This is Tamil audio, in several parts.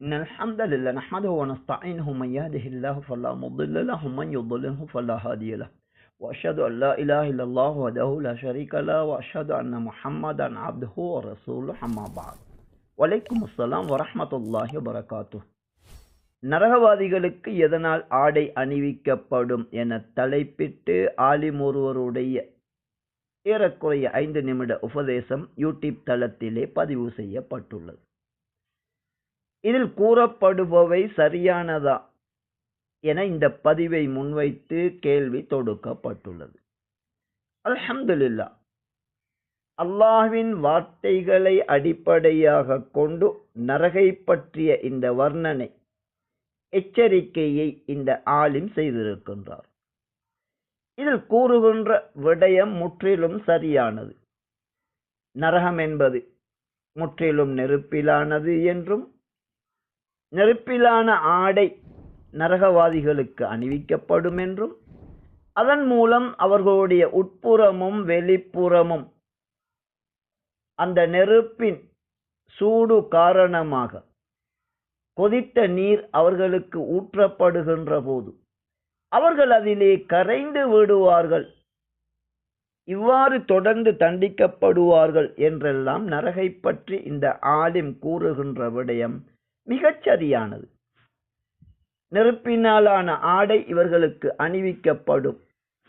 إن الحمد لله نحمده ونستعينه من يهده الله فلا مضل له ومن يضلله فلا هادي له وأشهد أن لا إله إلا الله وحده لا شريك له وأشهد أن محمدا عبده ورسوله أما بعد வலைக்கும் அஸ்லாம் வரமத்துல்லாஹி வரகாத்து நரகவாதிகளுக்கு எதனால் ஆடை அணிவிக்கப்படும் என தலைப்பிட்டு ஆலிம் ஒருவருடைய ஏறக்குறைய ஐந்து நிமிட உபதேசம் யூடியூப் தளத்திலே பதிவு செய்யப்பட்டுள்ளது இதில் கூறப்படுபவை சரியானதா என இந்த பதிவை முன்வைத்து கேள்வி தொடுக்கப்பட்டுள்ளது. அல்ஹம்துலில்லா அல்லாஹ்வின் வார்த்தைகளை அடிப்படையாக கொண்டு நரகை பற்றிய இந்த வர்ணனை எச்சரிக்கையை இந்த ஆலிம் செய்திருக்கின்றார். இதில் கூறுகின்ற விடயம் முற்றிலும் சரியானது. நரகம் என்பது முற்றிலும் நெருப்பிலானது என்றும் நெருப்பிலான ஆடை நரகவாதிகளுக்கு அணிவிக்கப்படும் என்றும் அதன் மூலம் அவர்களுடைய உட்புறமும் வெளிப்புறமும் அந்த நெருப்பின் சூடு காரணமாக கொதித்த நீர் அவர்களுக்கு ஊற்றப்படுகின்ற போது அவர்கள் அதிலே கரைந்து விடுவார்கள். இவ்வாறு தொடர்ந்து தண்டிக்கப்படுவார்கள் என்றெல்லாம் நரகை பற்றி இந்த ஆலிம் கூறுகின்ற விடயம் மிகச் சரியானது நெருப்பினாலான ஆடை இவர்களுக்கு அணிவிக்கப்படும்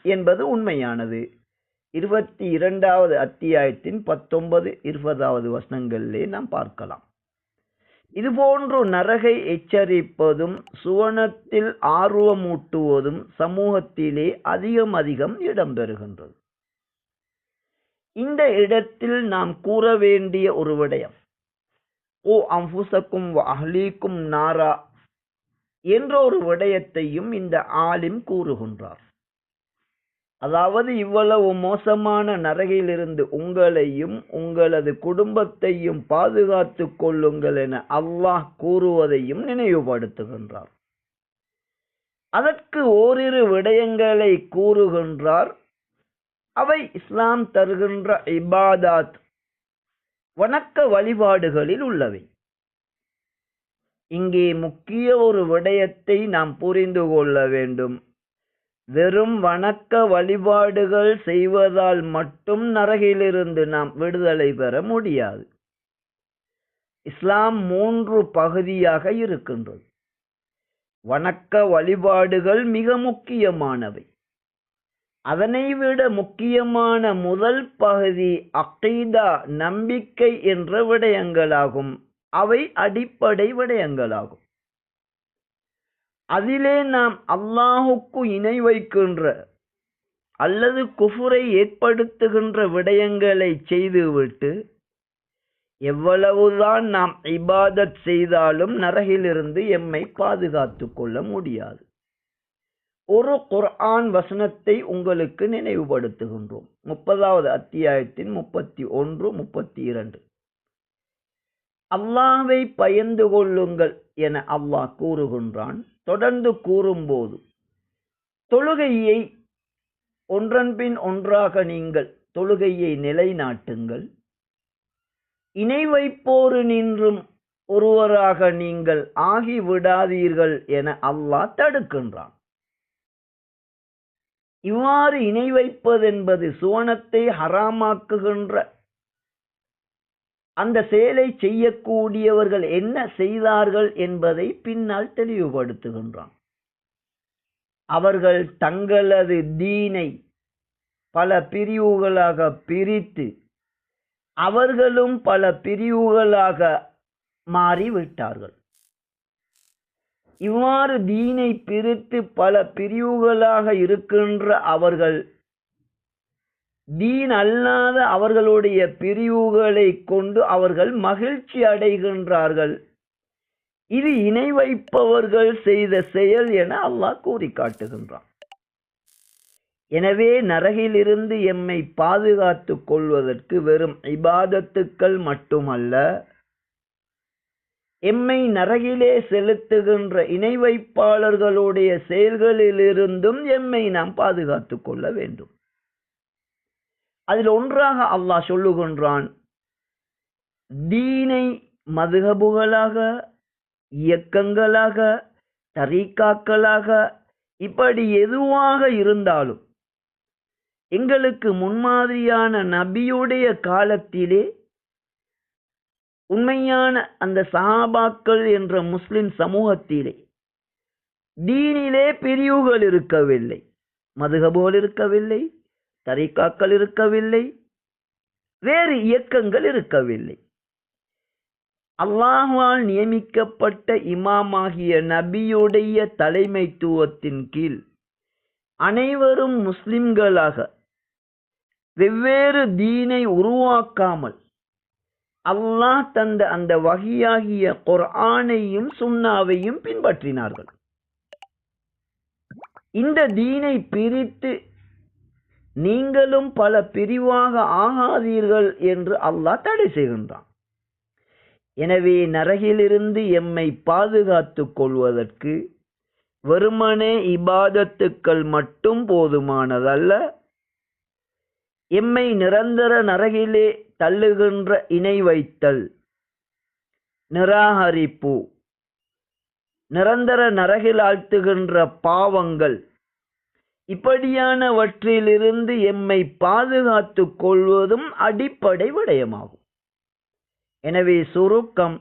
என்பது உண்மையானது. இருபத்தி இரண்டாவது அத்தியாயத்தின் பத்தொன்பது இருபதாவது வசனங்களிலே நாம் பார்க்கலாம். இதுபோன்று நரகை எச்சரிப்பதும் சுவனத்தில் ஆர்வமூட்டுவதும் சமூகத்திலே அதிகம் அதிகம் இடம்பெறுகின்றது. இந்த இடத்தில் நாம் கூற வேண்டிய ஒரு விடயம் ஓ அம்புசக்கும் அஹ்லீக்கும் நாரா என்ற ஒரு விடயத்தையும் இந்த ஆலிம் கூறுகின்றார். அதாவது இவ்வளவு மோசமான நரகிலிருந்து உங்களையும் உங்களது குடும்பத்தையும் பாதுகாத்து கொள்ளுங்கள் என அல்லாஹ் கூறுவதையும் நினைவுபடுத்துகின்றார். அதற்கு ஓரிரு விடயங்களை கூறுகின்றார். அவை இஸ்லாம் தருகின்ற இபாதாத் வணக்க வழிபாடுகளில் உள்ளவை. இங்கே முக்கிய ஒரு விடயத்தை நாம் புரிந்து கொள்ள வேண்டும். வெறும் வணக்க வழிபாடுகள் செய்வதால் மட்டும் நரகிலிருந்து நாம் விடுதலை பெற முடியாது. இஸ்லாம் மூன்று பகுதியாக இருக்கின்றது. வணக்க வழிபாடுகள் மிக முக்கியமானவை. அதனை விட முக்கியமான முதல் பகுதி அகைதா நம்பிக்கை என்ற விடயங்களாகும். அவை அடிப்படை விடயங்களாகும். அதிலே நாம் அல்லாஹுக்கு இணை வைக்கின்ற அல்லது குஃபுரை ஏற்படுத்துகின்ற விடயங்களை செய்துவிட்டு எவ்வளவுதான் நாம் இபாதத் செய்தாலும் நரகிலிருந்து எம்மை பாதுகாத்து கொள்ள முடியாது. ஒரு குர்ஆன் வசனத்தை உங்களுக்கு நினைவுபடுத்துகின்றோம். முப்பதாவது அத்தியாயத்தின் முப்பத்தி ஒன்று முப்பத்தி இரண்டு. அல்லாவை பயந்து கொள்ளுங்கள் என அல்லாஹ் கூறுகின்றான். தொடர்ந்து கூறும்போது தொழுகையை ஒன்றன்பின் ஒன்றாக நீங்கள் தொழுகையை நிலைநாட்டுங்கள். இணை வைப்போரு நின்றும் ஒருவராக நீங்கள் ஆகிவிடாதீர்கள் என அல்லாஹ் தடுக்கின்றான். இவ்வாறு இணை வைப்பதென்பது சுவனத்தை ஹராமாக்குகின்ற அந்த செயலை செய்யக்கூடியவர்கள் என்ன செய்தார்கள் என்பதை பின்னால் தெளிவுபடுத்துகின்றான். அவர்கள் தங்களது தீனை பல பிரிவுகளாக பிரித்து அவர்களும் பல பிரிவுகளாக மாறிவிட்டார்கள். இவ்வாறு தீனை பிரித்து பல பிரிவுகளாக இருக்கின்ற அவர்கள் தீன் அல்லாத அவர்களுடைய பிரிவுகளை கொண்டு அவர்கள் மகிழ்ச்சி அடைகின்றார்கள். இது இணை வைப்பவர்கள் செய்த செயல் என அல்லாஹ் கூறி காட்டுகின்றான் எனவே நரகிலிருந்து எம்மை பாதுகாத்து கொள்வதற்கு வெறும் இபாதத்துக்கள் மட்டுமல்ல எம்மை நரகிலே செலுத்துகின்ற இணை வைப்பாளர்களுடைய செயல்களிலிருந்தும் எம்மை நாம் பாதுகாத்து கொள்ள வேண்டும். அதில் ஒன்றாக அல்லாஹ் சொல்லுகின்றான் தீனை மதுகபுகளாக இயக்கங்களாக தரீக்காக்களாக இப்படி எதுவாக இருந்தாலும் எங்களுக்கு முன்மாதிரியான நபியுடைய காலத்திலே உண்மையான அந்த சஹாபாக்கள் என்ற முஸ்லிம் சமூகத்திலே தீனிலே பிரிவுகள் இருக்கவில்லை. மதுகபோல் இருக்கவில்லை தரிக்காக்கள் இருக்கவில்லை வேறு இயக்கங்கள் இருக்கவில்லை. அல்லாஹால் நியமிக்கப்பட்ட இமாமாகிய நபியுடைய தலைமைத்துவத்தின் கீழ் அனைவரும் முஸ்லிம்களாக வெவ்வேறு தீனை உருவாக்காமல் அல்லாஹ் தந்த அந்த வகையாகிய குர்ஆனையும் சுன்னாவையும் பின்பற்றினார்கள். இந்த தீனை பிரித்து நீங்களும் பல பிரிவாக ஆகாதீர்கள் என்று அல்லாஹ் தடை செய்கின்றான். எனவே நரகிலிருந்து எம்மை பாதுகாத்துக் கொள்வதற்கு வெறுமனே இபாதத்துக்கள் மட்டும் போதுமானதல்ல. எம்மை நிரந்தர நரகிலே தள்ளுகின்ற இணை வைத்தல். நிராகரிப்பு. நிரந்தர நரகில் ஆழ்த்துகின்ற பாவங்கள். இப்படியானவற்றிலிருந்து எம்மை பாதுகாத்து கொள்வதும் அடிப்படை விடயமாகும். எனவே சுருக்கம்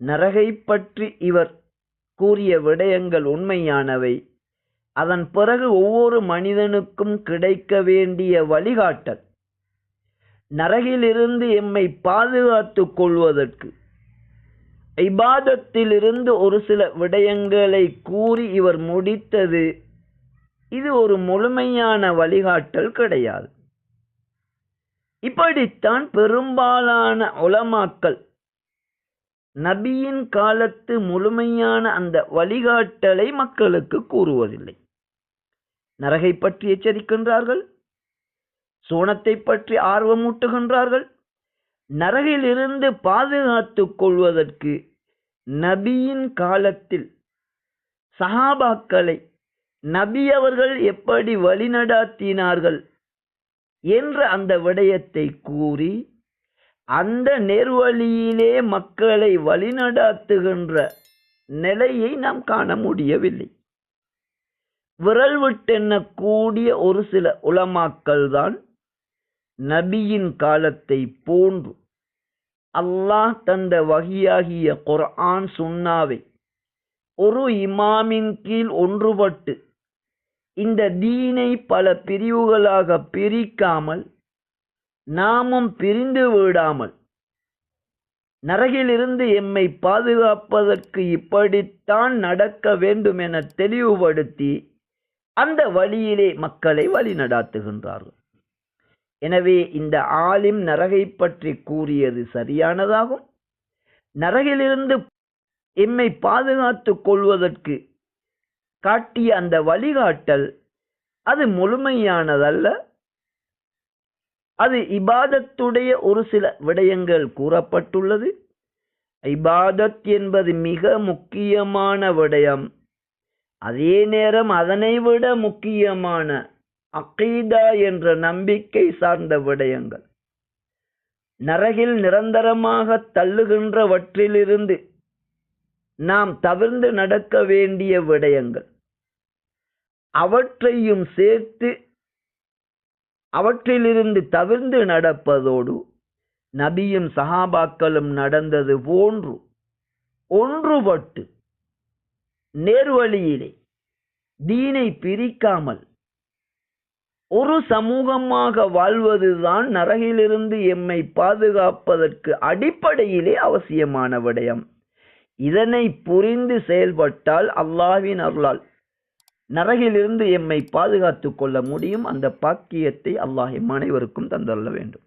நரகை பற்றி இவர் கூறிய விடயங்கள் உண்மையானவை. அதன் பிறகு ஒவ்வொரு மனிதனுக்கும் கிடைக்க வேண்டிய வழிகாட்டல். நரகிலிருந்து எம்மை பாதுகாத்து கொள்வதற்கு. இபாதத்திலிருந்து ஒரு சில விடயங்களை கூறி இவர் முடித்தது. இது ஒரு முழுமையான வழிகாட்டல் கிடையாது. இப்படித்தான் பெரும்பாலான உலமாக்கள் நபியின் காலத்து முழுமையான அந்த வழிகாட்டலை மக்களுக்கு கூறுவதில்லை. நரகை பற்றி எச்சரிக்கின்றார்கள். சோனத்தை பற்றி ஆர்வமூட்டுகின்றார்கள். நரகிலிருந்து பாதுகாத்துக் கொள்வதற்கு நபியின் காலத்தில் சஹாபாக்களை நபி அவர்கள் எப்படி வழிநடாத்தினார்கள் என்ற அந்த விடயத்தை கூறி அந்த நேர்வழியிலே மக்களை வழிநடாத்துகின்ற நிலையை நாம் காண முடியவில்லை. விரல் விட்டெண்ணக்கூடிய ஒரு சில உளமாக்கள்தான் நபியின் காலத்தை போன்று அல்லாஹ் தந்த வகியாகிய குர்ஆன் சுன்னாவை ஒரு இமாமின் கீழ் ஒன்றுபட்டு இந்த தீனை பல பிரிவுகளாக பிரிக்காமல் நாமும் பிரிந்து விடாமல் நரகிலிருந்து எம்மை பாதுகாப்பதற்கு இப்படித்தான் நடக்க வேண்டும் என தெளிவுபடுத்தி அந்த வழியிலே மக்களை வழி நடாத்துகின்றார்கள் எனவே இந்த ஆலிம் நரகை பற்றி கூறியது சரியானதாகும்? நரகிலிருந்து எம்மை பாதுகாத்துக் கொள்வதற்கு காட்டிய அந்த வழிகாட்டல் அது முழுமையானதல்ல. அது இபாதத்துடைய ஒரு சில விடயங்கள் கூறப்பட்டுள்ளது. இபாதத் என்பது மிக முக்கியமான விடயம். அதே நேரம் அதனை விட முக்கியமான அக்கீதா என்ற நம்பிக்கை சார்ந்த விடயங்கள். நரகில் நிரந்தரமாக தள்ளுகின்றவற்றிலிருந்து நாம் தவிர்ந்து நடக்க வேண்டிய விடயங்கள். அவற்றையும் சேர்த்து அவற்றிலிருந்து தவிர்ந்து நடப்பதோடு நபியும் சஹாபாக்களும் நடந்தது போன்று ஒன்றுபட்டு நேர்வழியிலே தீனை பிரிக்காமல் ஒரு சமூகமாக வாழ்வதுதான் நரகிலிருந்து எம்மை பாதுகாப்பதற்கு அடிப்படையிலே அவசியமான விடயம். இதனை புரிந்து செயல்பட்டால் அல்லாவின் அருளால் நரகிலிருந்து எம்மை பாதுகாத்து கொள்ள முடியும். அந்த பாக்கியத்தை அல்லாஹ் அனைவருக்கும் தந்தள்ள வேண்டும்.